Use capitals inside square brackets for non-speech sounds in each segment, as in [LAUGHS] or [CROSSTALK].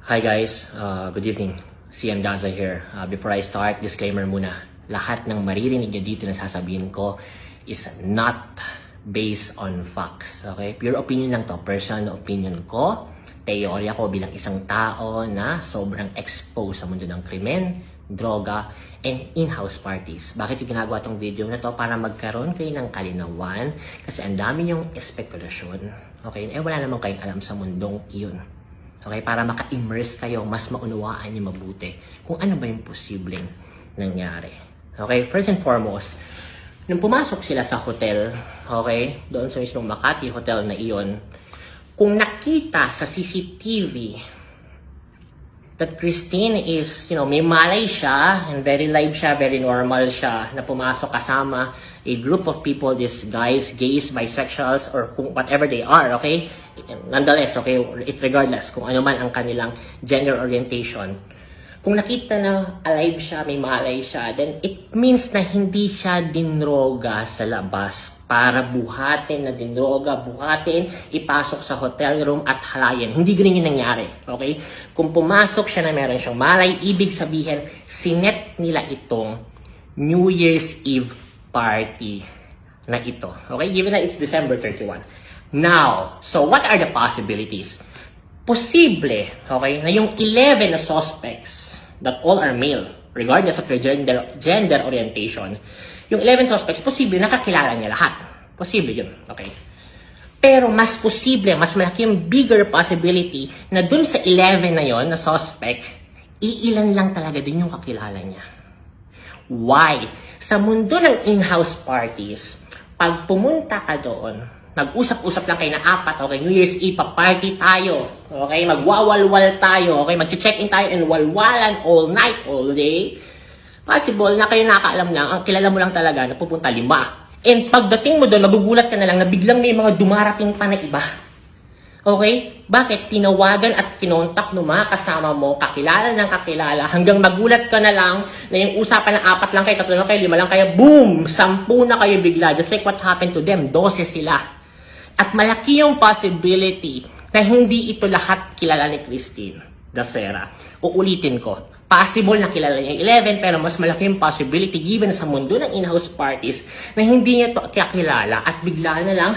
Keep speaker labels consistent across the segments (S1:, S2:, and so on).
S1: Hi guys, uh, good evening. Sian Daza here. Uh, before I start, disclaimer muna. Lahat ng maririnig nyo dito na sasabihin ko is not based on facts. Okay? Pure opinion lang to. Personal opinion ko. Teorya ko bilang isang tao na sobrang exposed sa mundo ng krimen, droga, and in-house parties. Bakit yung ginagawa tong video na to? Para magkaroon kayo ng kalinawan kasi ang dami yung espekulasyon. Okay? Eh wala naman kayong alam sa mundong iyon. Okay, para maka-immerse kayo, mas maunawaan niyo mabuti kung ano ba yung posibleng nangyari. Okay, first and foremost, nung pumasok sila sa hotel, okay, doon sa mismong Makati Hotel na iyon, kung nakita sa CCTV that Christine is, you know, may malay siya and very live siya, very normal siya na pumasok kasama a group of people, these guys, gays, bisexuals, or kung whatever they are, okay? Nonetheless, okay, it regardless kung ano man ang kanilang gender orientation. Kung nakita na alive siya, may malay siya, then it means na hindi siya dinroga sa labas para buhatin na dinroga, buhatin, ipasok sa hotel room at halayan. Hindi ganun yung nangyari. Okay? Kung pumasok siya na meron siyang malay, ibig sabihin, sinet nila itong New Year's Eve party na ito. Okay? Given that it's December 31. Now, so what are the possibilities? Posible, okay, na yung 11 na suspects that all are male, regardless of their gender, gender orientation, yung 11 suspects, posible nakakilala niya lahat. Posible yun, okay? Pero mas posible, mas malaki yung bigger possibility na dun sa 11 na yon na suspect, iilan lang talaga din yung kakilala niya. Why? Sa mundo ng in-house parties, pag pumunta ka doon, nag-usap-usap lang kayo na apat, okay, New Year's Eve, pa-party tayo, okay, magwawalwal tayo, okay, mag-check-in tayo and walwalan all night, all day, possible na kayo nakakaalam lang, ang kilala mo lang talaga na pupunta lima. And pagdating mo doon, magugulat ka na lang na biglang may mga dumarating pa na iba. Okay? Bakit? Tinawagan at kinontak ng mga kasama mo, kakilala ng kakilala, hanggang magulat ka na lang na yung usapan ng apat lang kayo, tatlo lang kayo, lima lang kayo, boom! Sampu na kayo bigla. Just like what happened to them. Dose sila. At malaki yung possibility na hindi ito lahat kilala ni Christine Dacera. Uulitin ko. Possible na kilala niya yung 11 pero mas malaki yung possibility given sa mundo ng in-house parties na hindi niya to kakilala at bigla na lang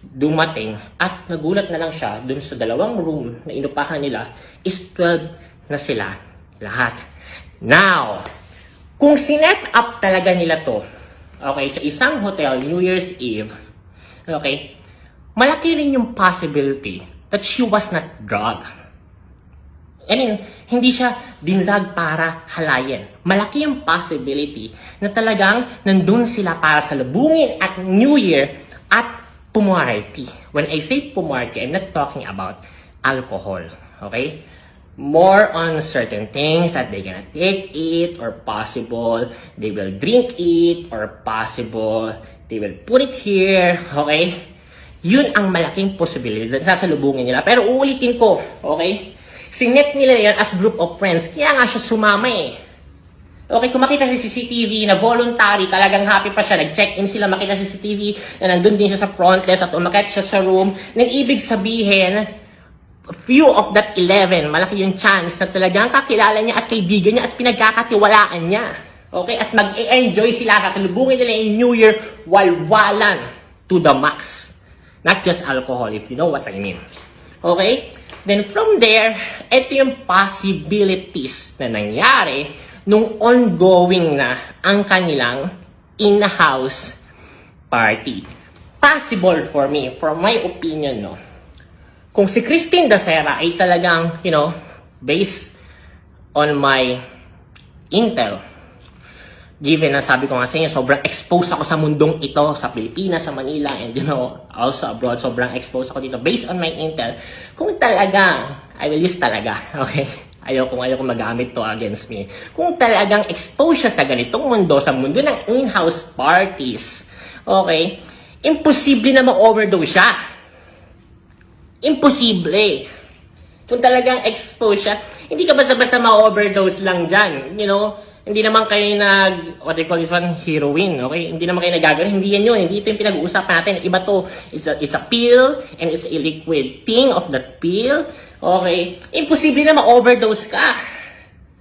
S1: dumating at nagulat na lang siya dun sa dalawang room na inupahan nila is 12 na sila lahat. Now, kung sinet up talaga nila to, okay, sa isang hotel, New Year's Eve, okay, malaki rin yung possibility that she was not drugged. I mean, hindi siya dindag para halayin. Malaki yung possibility na talagang nandun sila para sa labungin at New Year at pumarty. When I say pumarty, I'm not talking about alcohol. Okay? More on certain things that they're gonna take it or possible they will drink it or possible they will put it here. Okay? Yun ang malaking posibilidad na sasalubungin nila. Pero uulitin ko, okay? Sinet nila yan as group of friends. Kaya nga siya sumama eh. Okay, kung makita sa CCTV na voluntary, talagang happy pa siya, nag-check-in sila, makita sa CCTV na nandun din siya sa front desk at umakit siya sa room, nang ibig sabihin, few of that 11, malaki yung chance na talagang kakilala niya at kaibigan niya at pinagkakatiwalaan niya. Okay, at mag-enjoy sila kasalubungin nila yung New Year walwalan to the max. Not just alcohol, if you know what I mean. Okay? Then from there, ito yung possibilities na nangyari nung ongoing na ang kanilang in-house party. Possible for me, from my opinion, no, kung si Christine Dacera ay talagang, you know, based on my intel, given na sabi ko nga sa inyo, sobrang exposed ako sa mundong ito, sa Pilipinas, sa Manila, and you know, also abroad, sobrang exposed ako dito. Based on my intel, kung talagang, I will use talaga, [LAUGHS] okay? Kung ayaw kong magamit to against me. Kung talagang exposed siya sa ganitong mundo, sa mundo ng in-house parties, okay, imposible na ma-overdose siya. Imposible. Kung talagang exposed siya, hindi ka basta-basta ma-overdose lang dyan. You know, Hindi naman kayo nag, what they call this one, heroin, okay? Hindi naman kayo nagagano. Hindi yan yun. Hindi ito yung pinag-uusapan natin. Iba to. It's a, it's a pill and it's a liquid thing of that pill. Okay? Imposible na ma-overdose ka.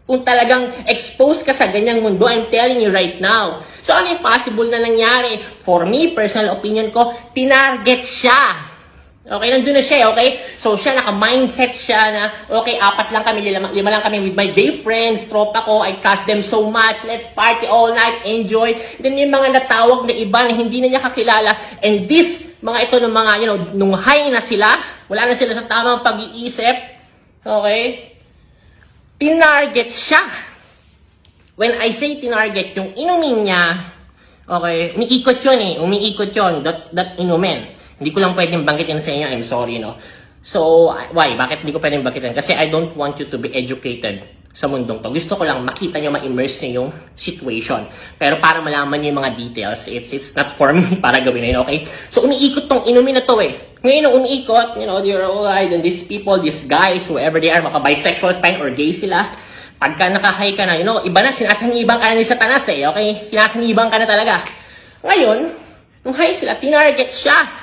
S1: Kung talagang exposed ka sa ganyang mundo, I'm telling you right now. So ano yung possible na nangyari? For me, personal opinion ko, tinarget siya. Okay, nandun na siya, okay? So, siya, naka-mindset siya na, okay, apat lang kami, lima, lima lang kami with my gay friends, tropa ko, I trust them so much, let's party all night, enjoy. Then, yung mga natawag na iba na hindi na niya kakilala, and this, mga ito, ng mga, you know, nung high na sila, wala na sila sa tamang pag-iisip, okay? Tinarget siya. When I say tinarget, yung inumin niya, okay, umiikot yun eh, umiikot yun, that, that inumin. Hindi ko lang pwedeng banggitin sa inyo, I'm sorry, no? So, why? Bakit hindi ko pwedeng banggitin? Kasi I don't want you to be educated sa mundong to. Gusto ko lang makita nyo, ma-immerse nyo yung situation. Pero para malaman nyo yung mga details, it's, it's not for me [LAUGHS] para gawin na yun, okay? So, umiikot tong inumin na to eh. Ngayon, nung umiikot, you know, you're all right, and these people, these guys, whoever they are, maka bisexual fine or gay sila, pagka nakahay ka na, you know, iba na, sinasanibang ka na ni Satanas eh, okay? Sinasanibang ka na talaga. Ngayon, nung high sila, tinarget siya.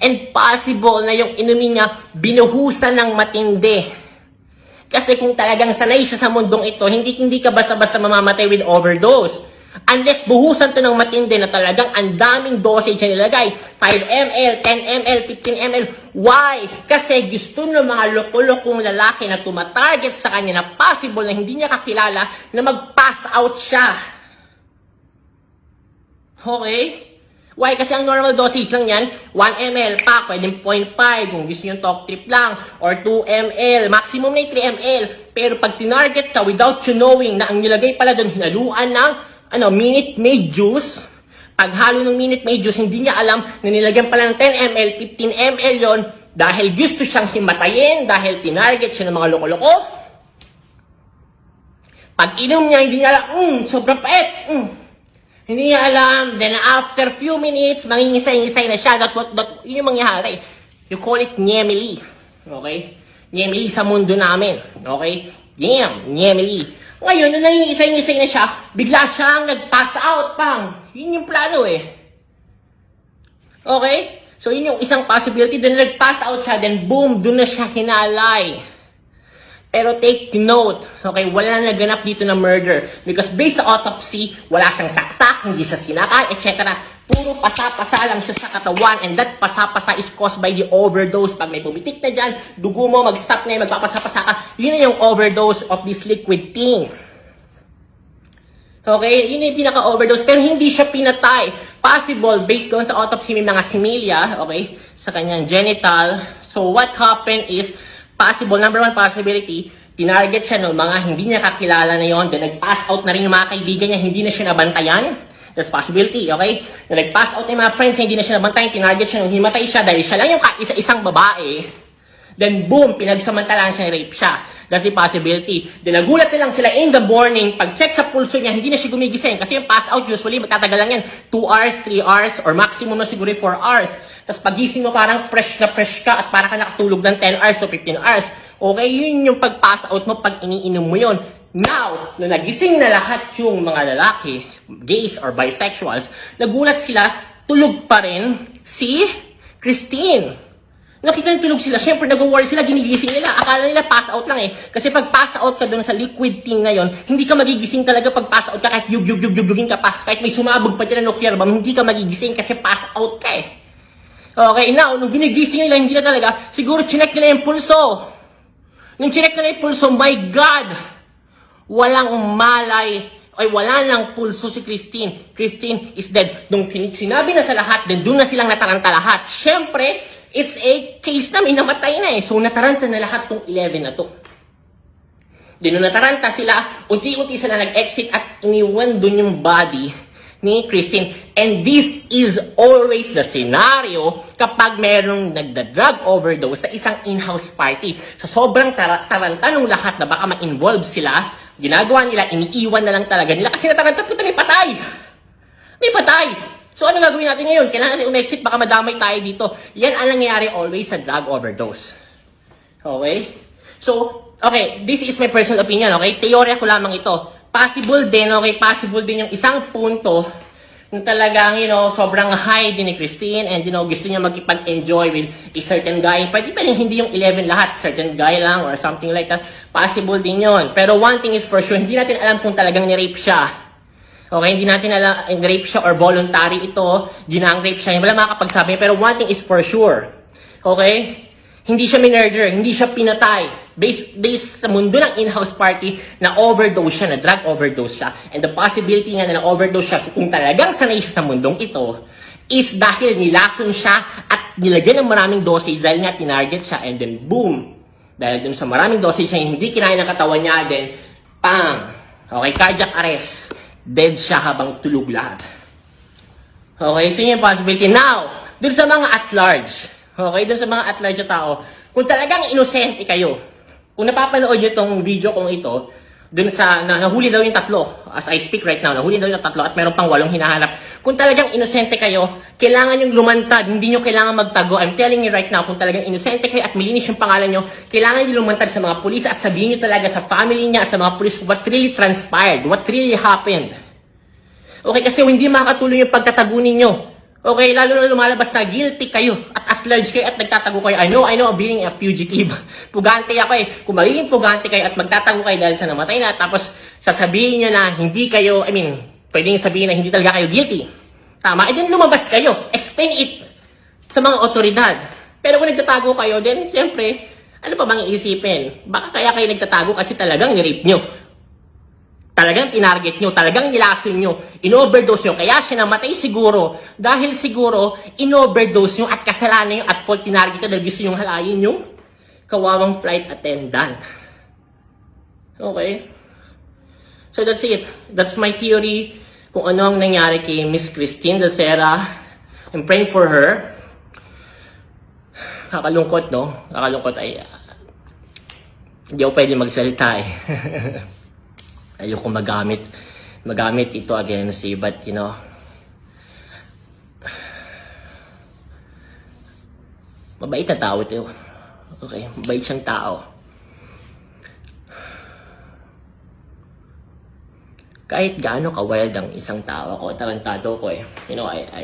S1: And possible na yung inumin niya, binuhusan ng matindi. Kasi kung talagang sanay siya sa mundong ito, hindi hindi ka basta-basta mamamatay with overdose. Unless buhusan to ng matindi na talagang ang daming dosage na nilagay. 5 ml, 10 ml, 15 ml. Why? Kasi gusto ng mga loko-lokong lalaki na tumatarget sa kanya na possible na hindi niya kakilala na mag-pass out siya. Okay? Why? Kasi ang normal dosage lang yan, 1 ml pa, pwedeng 0.5 kung gusto nyo talk trip lang, or 2 ml, maximum na yung 3 ml. Pero pag tinarget ka without you knowing na ang nilagay pala doon, hinaluan ng ano, Minute Maid juice, pag halo ng Minute Maid juice, hindi niya alam na nilagyan pala ng 10 ml, 15 ml yon dahil gusto siyang himatayin, dahil tinarget siya ng mga loko-loko. Pag inom niya, hindi niya alam, mm, sobrang pait, mm, hindi niya alam. Then after few minutes, mangingisay-ngisay na siya. That what, that, yun yung mangyayari. You call it nyemeli. Okay? Nyemeli sa mundo namin. Okay? Yam, nyemeli. Ngayon, nung nangingisay-ngisay na siya, bigla siyang nag-pass out, pang. Yun yung plano eh. Okay? So, yun yung isang possibility. Then, nag-pass out siya. Then, boom, dun na siya hinalay. Pero take note, okay, wala naganap dito na murder. Because based sa autopsy, wala siyang saksak, hindi siya sinakal, etc. Puro pasa-pasa lang siya sa katawan and that pasa-pasa is caused by the overdose. Pag may pumitik na dyan, dugo mo, mag-stop na yun, magpapasa-pasa ka, yun na yung overdose of this liquid thing. Okay, yun yung pinaka-overdose, pero hindi siya pinatay. Possible, based doon sa autopsy, may mga similya, okay, sa kanyang genital. So, what happened is, possible, number one possibility, tinarget siya ng mga hindi niya kakilala na yon, then nag-pass out na rin yung mga kaibigan niya, hindi na siya nabantayan. That's possibility, okay? Na nag-pass out na yung mga friends niya, hindi na siya nabantayan, tinarget siya nung himatay siya dahil siya lang yung isa-isang babae. Then boom, pinagsamantalaan siya, rape siya. That's the possibility. Then nagulat na lang sila in the morning, pag-check sa pulso niya, hindi na siya gumigising. Kasi yung pass out usually, magtatagal lang yan. 2 hours, 3 hours, or maximum na siguro 4 hours. Tapos pagising mo parang fresh na fresh ka at parang ka nakatulog ng 10 hours to 15 hours. Okay, yun yung pag-pass out mo pag iniinom mo yun. Now, nung nagising na lahat yung mga lalaki, gays or bisexuals, nagulat sila, tulog pa rin si Christine. Nakita yung tulog sila, syempre nag-worry sila, ginigising nila. Akala nila pass out lang eh. Kasi pag pass out ka doon sa liquid thing na yon, hindi ka magigising talaga pag pass out ka kahit yug yug yug yug ka pa. Kahit may sumabog pa dyan na nuclear bomb, hindi ka magigising kasi pass out ka eh. Okay, now, nung ginigising nila, hindi na talaga, siguro chinek nila yung pulso. Nung chinek nila yung pulso, my God! Walang malay ay wala lang pulso si Christine. Christine is dead. Nung sinabi na sa lahat, then doon na silang nataranta lahat. Siyempre, it's a case na may namatay na eh. So nataranta na lahat tong 11 na to. Then nung nataranta sila, unti-unti sila nag-exit at iniwan doon yung body ni Christine. And this is always the scenario kapag merong nagda-drug overdose sa isang in-house party. Sa sobrang tar- taranta ng lahat na baka ma-involve sila, ginagawa nila, iniiwan na lang talaga nila kasi nataranta puta may patay! May patay! So ano gagawin natin ngayon? Kailangan natin umexit, baka madamay tayo dito. Yan ang nangyayari always sa drug overdose. Okay? So, okay, this is my personal opinion, okay? Teorya ko lamang ito. Possible din, okay, possible din yung isang punto na talagang, you know, sobrang high din ni Christine and, you know, gusto niya magkipag-enjoy with a certain guy. Pwede pa rin hindi yung 11 lahat, certain guy lang or something like that. Possible din yon Pero one thing is for sure, hindi natin alam kung talagang ni-rape siya. Okay, hindi natin alam, rape siya or voluntary ito, ginang-rape siya, wala makakapagsabi. Pero one thing is for sure, okay, hindi siya minurder, hindi siya pinatay. Based, based sa mundo ng in-house party, na overdose siya, na drug overdose siya. And the possibility nga na na-overdose siya, kung talagang sanay siya sa mundong ito, is dahil nilason siya at nilagyan ng maraming dosage dahil nga tinarget siya and then boom! Dahil dun sa maraming dosage niya, hindi kinain ng katawan niya, then pang! Okay, cardiac arrest. Dead siya habang tulog lahat. Okay, so yun yung possibility. Now, dun sa mga at large, okay, dun sa mga at large na tao, kung talagang inosente kayo, kung napapanood nyo itong video kong ito, dun sa, na, nahuli daw yung tatlo, as I speak right now, nahuli daw yung tatlo at meron pang walong hinahanap. Kung talagang inosente kayo, kailangan yung lumantad, hindi nyo kailangan magtago. I'm telling you right now, kung talagang inosente kayo at malinis yung pangalan nyo, kailangan nyo lumantad sa mga pulis at sabihin nyo talaga sa family niya, sa mga pulis, what really transpired, what really happened. Okay, kasi hindi makakatuloy yung pagtatago ninyo. Okay, lalo na lumalabas na guilty kayo at at large kayo at nagtatago kayo. I know, I know, being a fugitive. [LAUGHS] Pugante ako eh. Kung magiging pugante kayo at magtatago kayo dahil sa namatay na, tapos sasabihin nyo na hindi kayo, I mean, pwedeng sabihin na hindi talaga kayo guilty. Tama? E then lumabas kayo. Explain it sa mga otoridad. Pero kung nagtatago kayo, then siyempre, ano pa bang iisipin? Baka kaya kayo nagtatago kasi talagang nirape nyo. Talagang tinarget nyo, talagang nilason nyo, in-overdose nyo, kaya siya namatay siguro, dahil siguro, in-overdose nyo at kasalanan nyo at fault tinarget nyo dahil gusto nyo halayin yung kawawang flight attendant. Okay? So that's it. That's my theory kung ano ang nangyari kay Miss Christine Dacera. I'm praying for her. Kakalungkot, no? Kakalungkot ay... ah, hindi ako pwede magsalita eh. [LAUGHS] ayoko magamit magamit ito against you but you know mabait na tao ito okay mabait siyang tao kahit gaano ka-wild ang isang tao ako, tarantado ko eh. You know, I, I,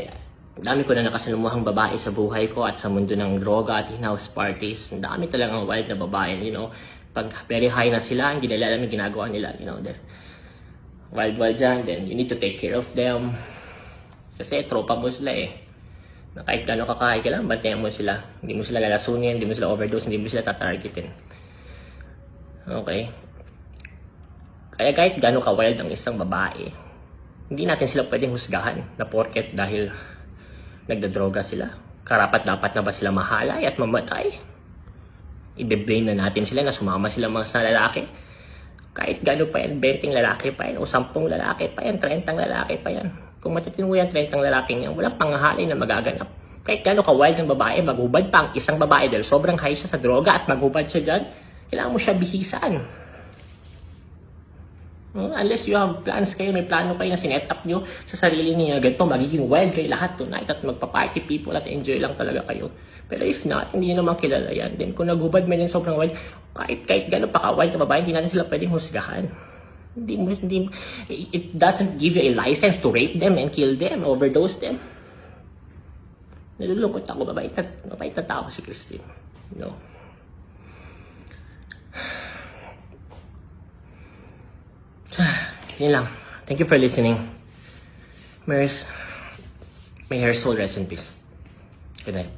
S1: dami ko na nakasalumuhang babae sa buhay ko at sa mundo ng droga at in-house parties. Ang dami talagang wild na babae, you know. Pag very high na sila, hindi nila alam yung ginagawa nila, you know. They're wild wild dyan, then you need to take care of them. Kasi tropa mo sila eh. Na kahit gano'n kakahay ka bantayan mo sila. Hindi mo sila lalasunin, hindi mo sila overdose, hindi mo sila tatargetin. Okay? Kaya kahit gano'n ka-wild ang isang babae, hindi natin sila pwedeng husgahan na porket dahil nagdadroga sila. Karapat dapat na ba sila mahalay at mamatay? I-blame na natin sila na sumama sila mga sa lalaki. Kahit gano'n pa yan, 20 lalaki pa yan, o 10 lalaki pa yan, 30 lalaki pa yan. Kung matitino yan, 30 lalaki yan, walang pangahalay na magaganap. Kahit gano'n ka-wild ng babae, maghubad pa ang isang babae dahil sobrang high siya sa droga at maghubad siya dyan, kailangan mo siya bihisan. Hmm, Unless you have plans kayo, may plano kayo na sinet up nyo sa sarili niyo, ganito, magiging wild kayo lahat tonight at magpa-party people at enjoy lang talaga kayo. Pero if not, hindi nyo naman kilala yan. Then kung naghubad man yan sobrang wild, kahit, kahit gano'n pa ka-wild ka babae, hindi natin sila pwedeng husgahan. Hindi hindi, it doesn't give you a license to rape them and kill them, overdose them. Nalulungkot ako, mabait na, mabait na tao si Christine. You know? Yun lang. Thank you for listening. Maris, may her soul rest in peace. Good night.